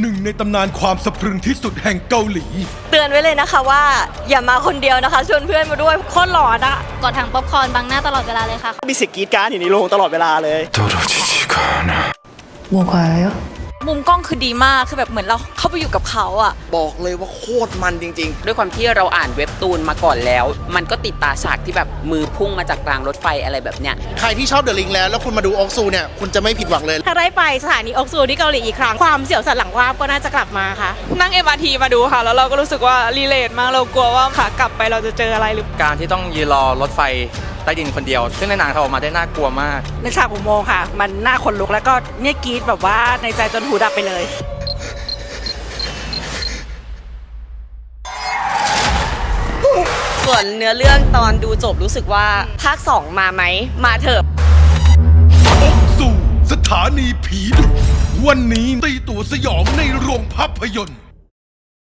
หนึ่งในตำนานความสะพรึงที่สุดแห่งเกาหลี เตือนไว้เลยนะคะว่า อย่ามาคนเดียวนะคะ ชวนเพื่อนมาด้วยโคตรหลอนอะ กดถังป๊อปคอร์นบังหน้าตลอดเวลาเลยค่ะ มีเสียงกรีดกรารอยู่ในโรงตลอดเวลาเลย 떨어지지가 않아. 뭐가요? มุมกล้องคือดีมากคือแบบเหมือนเราเข้าไปอยู่กับเขาอะบอกเลยว่าโคตรมันจริงๆด้วยความที่เราอ่านเว็บตูนมาก่อนแล้ว มันก็ติดตาฉากที่แบบมือพุ่งมาจากรางรถไฟอะไรแบบเนี้ยใครที่ชอบเดอะลิงแล้วแล้วคุณมาดูออกซูเนี่ย คุณจะไม่ผิดหวังเลย ถ้าได้ไปสถานีออกซูที่เกาหลีอีกครั้ง ความเสียวสันหลังวาบก็น่าจะกลับมาค่ะ นั่ง MRT มาดูค่ะ แล้วเราก็รู้สึกว่ารีเลทมากเรากลัวว่าขากลับไปเราจะเจออะไรหรือ การที่ต้องยืนรอรถไฟใต้ดินคนเดียว ซึ่งในหนังเขาออกมาได้น่ากลัวมาก ในฉากอุโมงค์ค่ะ มันน่าขนลุกแล้วก็เนี่ยกรีดแบบว่าในใจจนหูดับไปเลย ส่วนเนื้อเรื่องตอนดูจบรู้สึกว่าภาค 2 มาไหม มาเถอะออกสู่สถานีผีดุวันนี้ตีตั๋วสยองในโรงภาพยนตร์